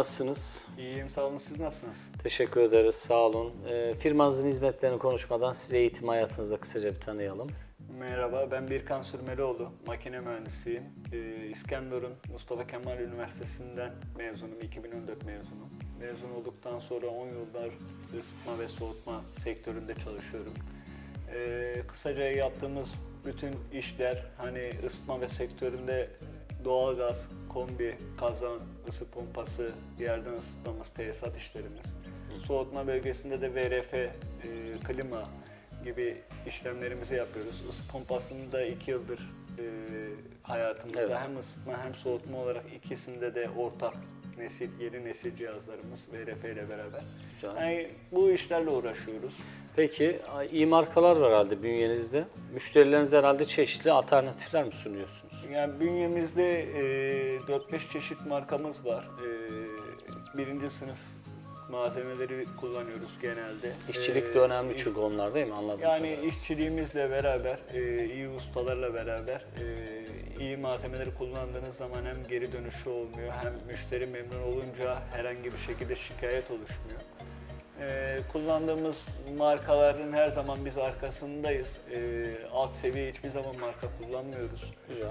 nasılsınız? İyiyim sağ olun siz nasılsınız? Teşekkür ederiz, sağ olun. Ee, firmanızın hizmetlerini konuşmadan size eğitim hayatınızda kısaca bir tanıyalım. Merhaba ben Birkan Sürmelioğlu, makine mühendisiyim. Ee, İskenderun Mustafa Kemal Üniversitesi'nden mezunum, 2014 mezunum. Mezun olduktan sonra 10 yıllar ısıtma ve soğutma sektöründe çalışıyorum. Ee, kısaca yaptığımız bütün işler hani ısıtma ve sektöründe doğalgaz, kombi, kazan, ısı pompası, yerden ısıtmamız, tesisat işlerimiz. Soğutma bölgesinde de VRF, e, klima gibi işlemlerimizi yapıyoruz. Isı pompasını da iki yıldır e, hayatımızda Evet. hem ısıtma hem soğutma olarak ikisinde de ortak nesil, yeni nesil cihazlarımız VRF ile beraber. Güzel. Yani bu işlerle uğraşıyoruz. Peki, iyi markalar var herhalde bünyenizde. Müşterilerinize herhalde çeşitli alternatifler mi sunuyorsunuz? Yani bünyemizde e, 4-5 çeşit markamız var. E, birinci sınıf malzemeleri kullanıyoruz genelde. İşçilik E, de önemli çünkü onlar değil mi? Anladım. Yani işçiliğimizle beraber, e, iyi ustalarla beraber e, iyi malzemeleri kullandığınız zaman hem geri dönüşü olmuyor hem müşteri memnun olunca herhangi bir şekilde şikayet oluşmuyor. E, kullandığımız markaların her zaman biz arkasındayız. E, alt seviye hiçbir zaman marka kullanmıyoruz. Güzel.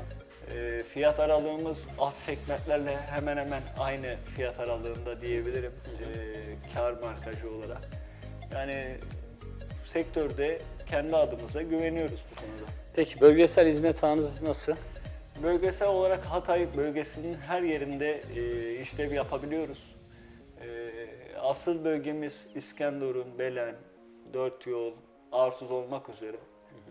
E, fiyat aralığımız alt segmentlerle hemen hemen aynı fiyat aralığında diyebilirim. E, kar markacı olarak. Yani sektörde kendi adımıza güveniyoruz bu konuda. Peki, bölgesel hizmet ağınız nasıl? Bölgesel olarak Hatay bölgesinin her yerinde e, işlev yapabiliyoruz. E, asıl bölgemiz İskenderun, Belen, Dört Yol, Arsuz olmak üzere.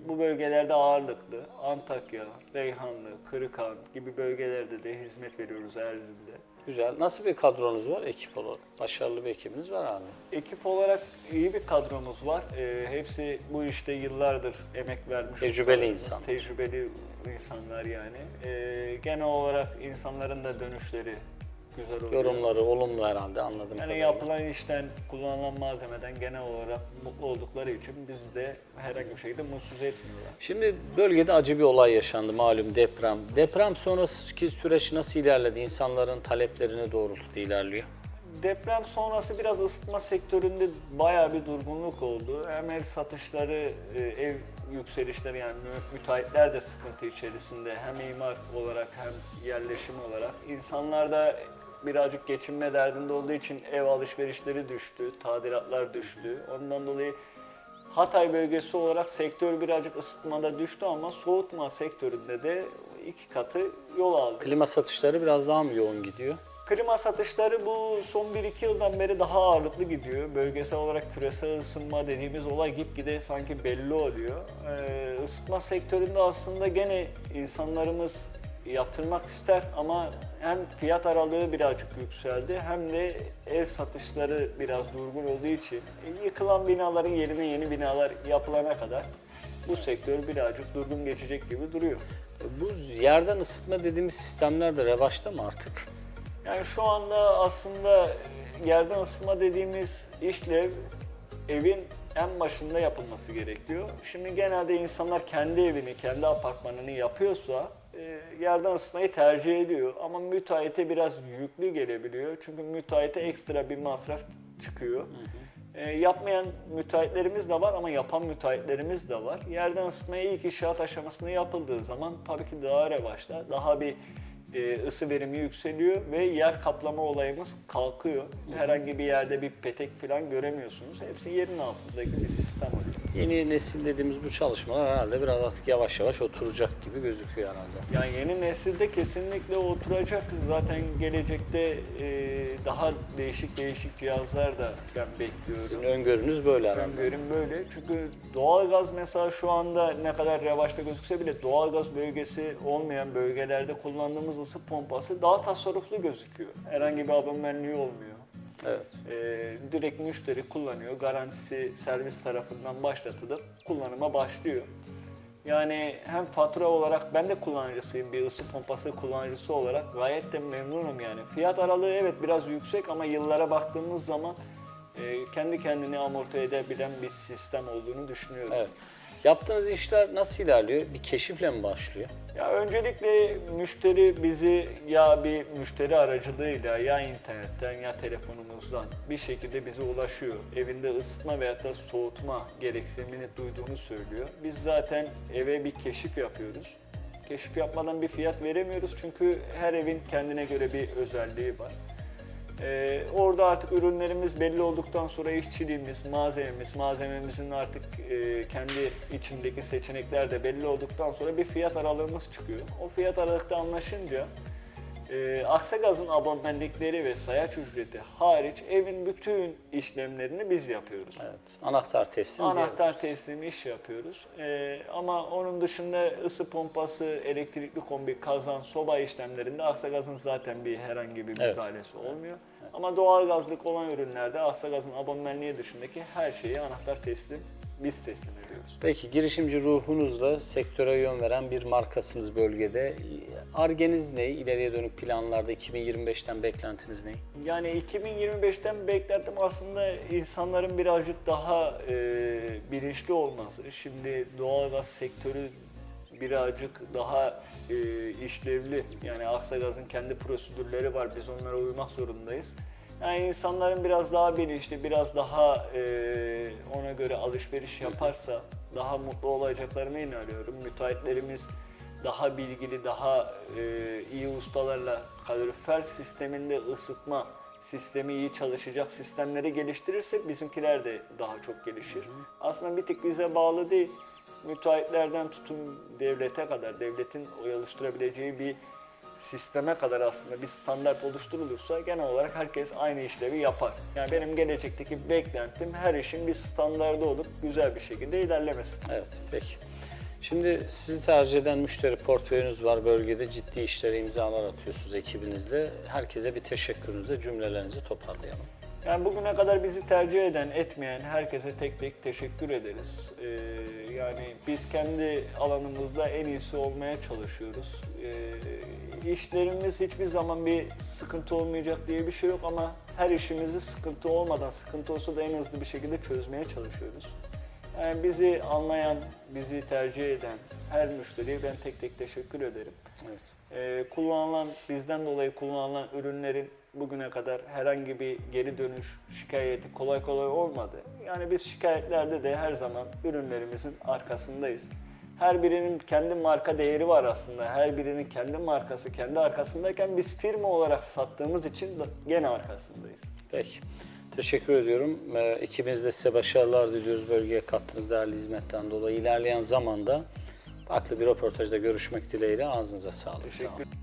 Bu bölgelerde ağırlıklı Antakya, Reyhanlı, Kırıkhan gibi bölgelerde de hizmet veriyoruz Erzin'de. Güzel. Nasıl bir kadronuz var ekip olarak? Başarılı bir ekibiniz var abi. Ekip olarak iyi bir kadromuz var. E, hepsi bu işte yıllardır emek vermiş. Tecrübeli insanlar. Tecrübeli insanlar yani. E, genel olarak insanların da dönüşleri güzel oluyor. Yorumları olumlu herhalde anladım. Yani yapılan işten, kullanılan malzemeden genel olarak mutlu oldukları için bizi de herhangi bir şekilde mutsuz etmiyorlar. Şimdi bölgede acı bir olay yaşandı malum deprem. Deprem sonraki süreç nasıl ilerledi? İnsanların taleplerine doğrultuda ilerliyor. Deprem sonrası biraz ısıtma sektöründe bayağı bir durgunluk oldu. Hem ev satışları, e, ev yükselişleri yani mü- müteahhitler de sıkıntı içerisinde. Hem imar olarak hem yerleşim olarak. İnsanlar da birazcık geçinme derdinde olduğu için ev alışverişleri düştü, tadilatlar düştü. Ondan dolayı Hatay bölgesi olarak sektör birazcık ısıtmada düştü ama soğutma sektöründe de iki katı yol aldı. Klima satışları biraz daha mı yoğun gidiyor? Klima satışları bu son 1-2 yıldan beri daha ağırlıklı gidiyor. Bölgesel olarak küresel ısınma dediğimiz olay gitgide sanki belli oluyor. Ee, ısıtma sektöründe aslında gene insanlarımız yaptırmak ister ama hem fiyat aralığı birazcık yükseldi hem de ev satışları biraz durgun olduğu için yıkılan binaların yerine yeni binalar yapılana kadar bu sektör birazcık durgun geçecek gibi duruyor. Bu yerden ısıtma dediğimiz sistemler de revaçta mı artık? Yani şu anda aslında yerden ısınma dediğimiz işlev evin en başında yapılması gerekiyor. Şimdi genelde insanlar kendi evini, kendi apartmanını yapıyorsa e, yerden ısıtmayı tercih ediyor. Ama müteahhite biraz yüklü gelebiliyor. Çünkü müteahhite ekstra bir masraf çıkıyor. E, yapmayan müteahhitlerimiz de var ama yapan müteahhitlerimiz de var. Yerden ısıtmaya ilk inşaat aşamasında yapıldığı zaman tabii ki daha revaçta, daha bir e, ısı verimi yükseliyor ve yer kaplama olayımız kalkıyor. Herhangi bir yerde bir petek falan göremiyorsunuz. Hepsi yerin altındaki bir sistem oluyor. Yeni nesil dediğimiz bu çalışmalar herhalde biraz artık yavaş yavaş oturacak gibi gözüküyor herhalde. Yani yeni nesilde kesinlikle oturacak. Zaten gelecekte e, daha değişik değişik cihazlar da ben bekliyorum. Sizin öngörünüz böyle herhalde. Öngörüm böyle. Çünkü doğalgaz mesela şu anda ne kadar revaçta gözükse bile doğalgaz bölgesi olmayan bölgelerde kullandığımız ısı pompası daha tasarruflu gözüküyor. Herhangi bir abonmenliği olmuyor. Evet. Ee, direkt müşteri kullanıyor. Garantisi servis tarafından başlatılıp kullanıma başlıyor. Yani hem fatura olarak ben de kullanıcısıyım bir ısı pompası kullanıcısı olarak gayet de memnunum yani. Fiyat aralığı evet biraz yüksek ama yıllara baktığımız zaman e, kendi kendini amorti edebilen bir sistem olduğunu düşünüyorum. Evet. Yaptığınız işler nasıl ilerliyor? Bir keşifle mi başlıyor? Ya öncelikle müşteri bizi ya bir müşteri aracılığıyla ya internetten ya telefonumuzdan bir şekilde bize ulaşıyor. Evinde ısıtma veya da soğutma gereksinimini duyduğunu söylüyor. Biz zaten eve bir keşif yapıyoruz. Keşif yapmadan bir fiyat veremiyoruz çünkü her evin kendine göre bir özelliği var. Ee, orada artık ürünlerimiz belli olduktan sonra işçiliğimiz, malzememiz, malzememizin artık e, kendi içindeki seçenekler de belli olduktan sonra bir fiyat aralığımız çıkıyor. O fiyat aralıkta anlaşınca e, Aksagaz'ın abonmentlikleri ve sayaç ücreti hariç evin bütün işlemlerini biz yapıyoruz. Evet. Anahtar teslim Anahtar diyebiliriz. teslimi iş yapıyoruz. Ee, ama onun dışında ısı pompası, elektrikli kombi, kazan, soba işlemlerinde Aksagaz'ın zaten bir herhangi bir Evet. müdahalesi olmuyor. Ama doğalgazlık olan ürünlerde Aksagaz'ın abonmenliği dışındaki her şeyi anahtar teslim biz teslim ediyoruz. Peki girişimci ruhunuzla sektöre yön veren bir markasınız bölgede. Argeniz ne? İleriye dönük planlarda 2025'ten beklentiniz ne? Yani 2025'ten beklentim aslında insanların birazcık daha e, bilinçli olması. Şimdi doğalgaz sektörü birazcık daha e, işlevli. Yani Aksagaz'ın kendi prosedürleri var. Biz onlara uymak zorundayız. Yani insanların biraz daha bilinçli, biraz daha e, ona göre alışveriş yaparsa daha mutlu olacaklarına inanıyorum. Müteahhitlerimiz daha bilgili, daha e, iyi ustalarla kalorifer sisteminde ısıtma sistemi iyi çalışacak sistemleri geliştirirsek bizimkiler de daha çok gelişir. Aslında bir tek bize bağlı değil. Müteahhitlerden tutun devlete kadar, devletin oluşturabileceği bir sisteme kadar aslında bir standart oluşturulursa genel olarak herkes aynı işlevi yapar. Yani benim gelecekteki beklentim her işin bir standardı olup güzel bir şekilde ilerlemesi. Evet, peki. Şimdi sizi tercih eden müşteri portföyünüz var bölgede. Ciddi işlere imzalar atıyorsunuz ekibinizle. Herkese bir teşekkürünüzle cümlelerinizi toparlayalım. Yani bugüne kadar bizi tercih eden, etmeyen herkese tek tek teşekkür ederiz. Ee, yani biz kendi alanımızda en iyisi olmaya çalışıyoruz. Ee, işlerimiz hiçbir zaman bir sıkıntı olmayacak diye bir şey yok ama her işimizi sıkıntı olmadan, sıkıntı olsa da en hızlı bir şekilde çözmeye çalışıyoruz. Yani bizi anlayan, bizi tercih eden her müşteriye ben tek tek teşekkür ederim. Evet. Ee, kullanılan, bizden dolayı kullanılan ürünlerin bugüne kadar herhangi bir geri dönüş şikayeti kolay kolay olmadı. Yani biz şikayetlerde de her zaman ürünlerimizin arkasındayız. Her birinin kendi marka değeri var aslında. Her birinin kendi markası kendi arkasındayken biz firma olarak sattığımız için gene arkasındayız. Peki. Teşekkür ediyorum. Ee, ekibiniz de size başarılar diliyoruz bölgeye kattığınız değerli hizmetten dolayı. İlerleyen zamanda farklı bir röportajda görüşmek dileğiyle ağzınıza sağlık. Sağ olun. Teşekkür